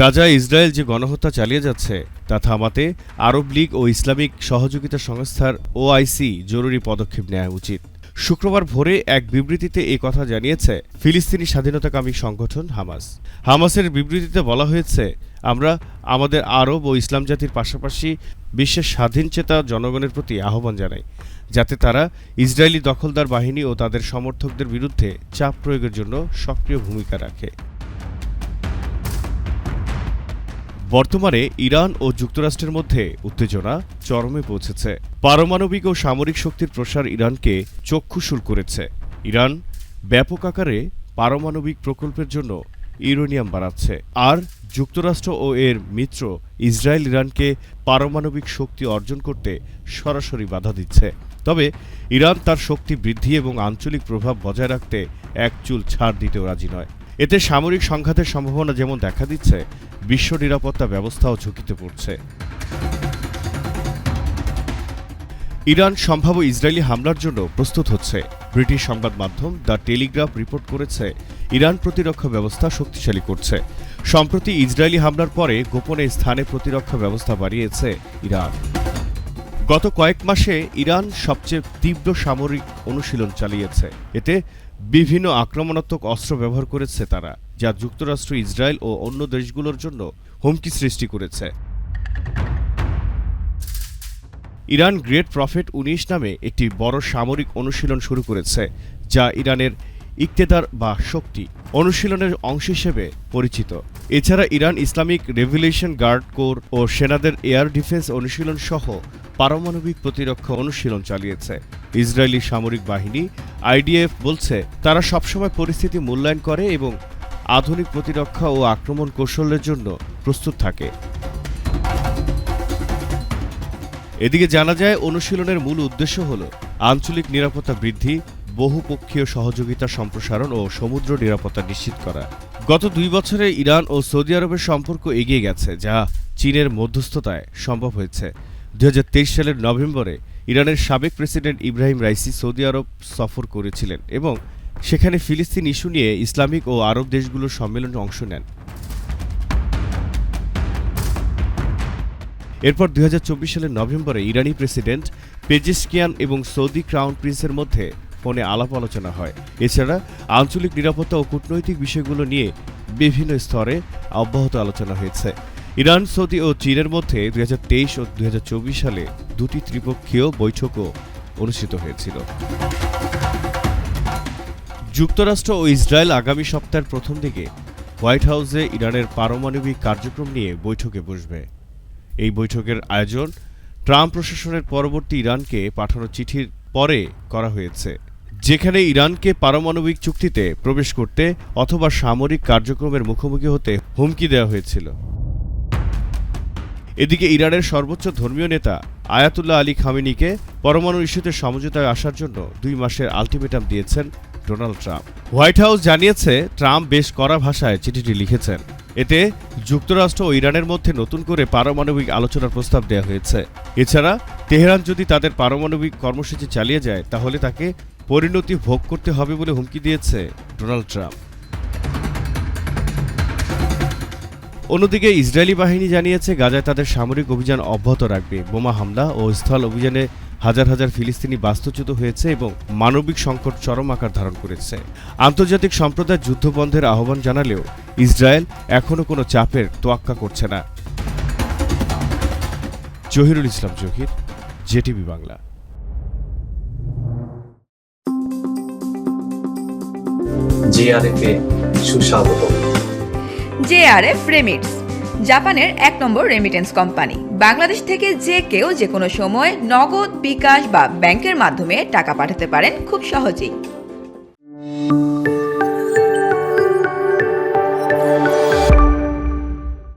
গাজায় ইসরায়েল যে গণহত্যা চালিয়ে যাচ্ছে, তা থামাতে আরব লীগ ও ইসলামিক সহযোগিতা সংস্থার ওআইসি জরুরি পদক্ষেপ নেওয়া উচিত। শুক্রবার ভোরে এক বিবৃতিতে এই কথা জানিয়েছে ফিলিস্তিনি স্বাধীনতাকামী সংগঠন হামাস। হামাসের বিবৃতিতে বলা হয়েছে, আমরা আমাদের আরব ও ইসলাম জাতির পাশাপাশি বিশ্বের স্বাধীনচেতা জনগণের প্রতি আহ্বান জানাই, যাতে তারা ইসরায়েলি দখলদার বাহিনী ও তাদের সমর্থকদের বিরুদ্ধে চাপ প্রয়োগের জন্য সক্রিয় ভূমিকা রাখে। বর্তমানে ইরান ও যুক্তরাষ্ট্রের মধ্যে উত্তেজনা চরমে পৌঁছেছে। পারমাণবিক ও সামরিক শক্তির প্রসার ইরানকে চক্ষুশূল করেছে। ইরান ব্যাপক আকারে পারমাণবিক প্রকল্পের জন্য ইউরেনিয়াম বাড়াচ্ছে আর যুক্তরাষ্ট্র ও এর মিত্র ইসরায়েল ইরানকে পারমাণবিক শক্তি অর্জন করতে সরাসরি বাধা দিচ্ছে। তবে ইরান তার শক্তি বৃদ্ধি এবং আঞ্চলিক প্রভাব বজায় রাখতে এক চুল ছাড় দিতেও রাজি নয়। এতে সামরিক সংঘাতের সম্ভাবনা যেমন দেখা দিচ্ছে, বিশ্ব নিরাপত্তা ব্যবস্থাও ঝুঁকিতে পড়ছে। ইরান সম্ভাব্য ইসরায়েলি হামলার জন্য প্রস্তুত হচ্ছে। ব্রিটিশ সংবাদ মাধ্যম দ্য টেলিগ্রাফ রিপোর্ট করেছে, ইরান প্রতিরক্ষা ব্যবস্থা শক্তিশালী করছে। সম্প্রতি ইসরায়েলি হামলার পরে গোপনে স্থানে প্রতিরক্ষা ব্যবস্থা বাড়িয়েছে ইরান। গত কয়েক মাসে ইরান সবচেয়ে তীব্র সামরিক অনুশীলন চালিয়েছে। এতে বিভিন্ন আক্রমণাত্মক অস্ত্র ব্যবহার করেছে তারা, যা যুক্তরাষ্ট্র, ইসরায়েল ও অন্য দেশগুলোর জন্য হুমকি সৃষ্টি করেছে। ইরান গ্রেট প্রফেট উনিশ নামে একটি বড় সামরিক অনুশীলন শুরু করেছে, যা ইরানের ইকতেদার বা শক্তি অনুশীলনের অংশ হিসেবে পরিচিত। এছাড়া Iran Islamic Revolution Guard Corps ও সেনাদের এয়ার ডিফেন্স অনুশীলন সহ পারমাণবিক প্রতিরক্ষা অনুশীলন চালিয়েছে। ইসরায়েলি সামরিক বাহিনী, আইডিএফ বলছে, তারা সবসময় পরিস্থিতি মূল্যায়ন করে এবং আধুনিক প্রতিরক্ষা ও আক্রমণ কৌশলের জন্য প্রস্তুত থাকে। এদিকে জানা যায়, অনুশীলনের মূল উদ্দেশ্য হল আঞ্চলিক নিরাপত্তা বৃদ্ধি, বহুপক্ষীয় সহযোগিতা সম্প্রসারণ ও সমুদ্র নিরাপত্তা নিশ্চিত করা। গত দুই বছরে ইরান ও সৌদি আরবের সম্পর্ক এগিয়ে গেছে, যা চীনের মধ্যস্থতায় সম্ভব হয়েছে। দুই সালের নভেম্বরে ইরানের সাবেক president Ebrahim Raisi Saudi Arab সফর করেছিলেন এবং সেখানে ফিলিস্তিন ইস্যু নিয়ে ইসলামিক ও আরব দেশগুলোর সম্মেলনে অংশ নেন। এরপর দুই হাজার চব্বিশ সালের নভেম্বরে ইরানি প্রেসিডেন্ট পেজিস্কিয়ান এবং সৌদি ক্রাউন প্রিন্সের মধ্যে ফোনে আলাপ আলোচনা হয়। এছাড়া আঞ্চলিক নিরাপত্তা ও কূটনৈতিক বিষয়গুলো নিয়ে বিভিন্ন স্তরে অব্যাহত আলোচনা হয়েছে। ইরান, সৌদি ও চীনের মধ্যে দুই হাজার তেইশ ও দুই হাজার চব্বিশ সালে দুটি ত্রিপক্ষীয় বৈঠকও অনুষ্ঠিত হয়েছিল। যুক্তরাষ্ট্র ও ইসরায়েল আগামী সপ্তাহের প্রথম দিকে হোয়াইট হাউসে ইরানের পারমাণবিক কার্যক্রম নিয়ে বৈঠকে বসবে। এই বৈঠকের আয়োজন ট্রাম্প প্রশাসনের পরবর্তী ইরানকে পাঠানো চিঠির পরে করা হয়েছে। যেখানে ইরানকে পারমাণবিক চুক্তিতে প্রবেশ করতে অথবা সামরিক কার্যক্রমের মুখোমুখি হতে হুমকি দেওয়া হয়েছিল। এদিকে ইরানের সর্বোচ্চ ধর্মীয় নেতা আয়াতুল্লাহ আলী খামেনিকে পরমাণু ইস্যুতে সমঝোতায় আসার জন্য দুই মাসের আলটিমেটাম দিয়েছেন ডোনাল্ড ট্রাম্প। হোয়াইট হাউস জানিয়েছে, ট্রাম্প বেশ কড়া ভাষায় চিঠিটি লিখেছেন। এতে যুক্তরাষ্ট্র ও ইরানের মধ্যে নতুন করে পারমাণবিক আলোচনার প্রস্তাব দেওয়া হয়েছে। এছাড়া, তেহরান যদি তাদের পারমাণবিক কর্মসূচি চালিয়ে যায়, তাহলে তাকে পরিণতি ভোগ করতে হবে বলে হুমকি দিয়েছে ডোনাল্ড ট্রাম্প। অন্যদিকে ইসরায়েলি বাহিনী জানিয়েছে, গাজায় তাদের সামরিক অভিযান অব্যাহত রাখবে। বোমা হামলা ও স্থল অভিযানে হাজার হাজার ফিলিস্তিনি বাস্তুচ্যুত হয়েছে এবং মানবিক সংকট চরম আকার ধারণ করেছে। আন্তর্জাতিক সম্প্রদায় যুদ্ধবন্ধের আহ্বান জানালেও ইসরায়েল এখনও কোনো চাপের তোয়াক্কা করছে না। জহিরুল ইসলাম জহির, জেটিভি বাংলা। জেআরএফে সুস্বাগত। জেআরএফ রেমিটস, জাপানের এক নম্বর রেমিটেন্স কোম্পানি বাংলাদেশ থেকে যে কেউ যে কোনো সময় নগদ, বিকাশ বা ব্যাংকের মাধ্যমে টাকা পাঠাতে পারেন খুব সহজেই।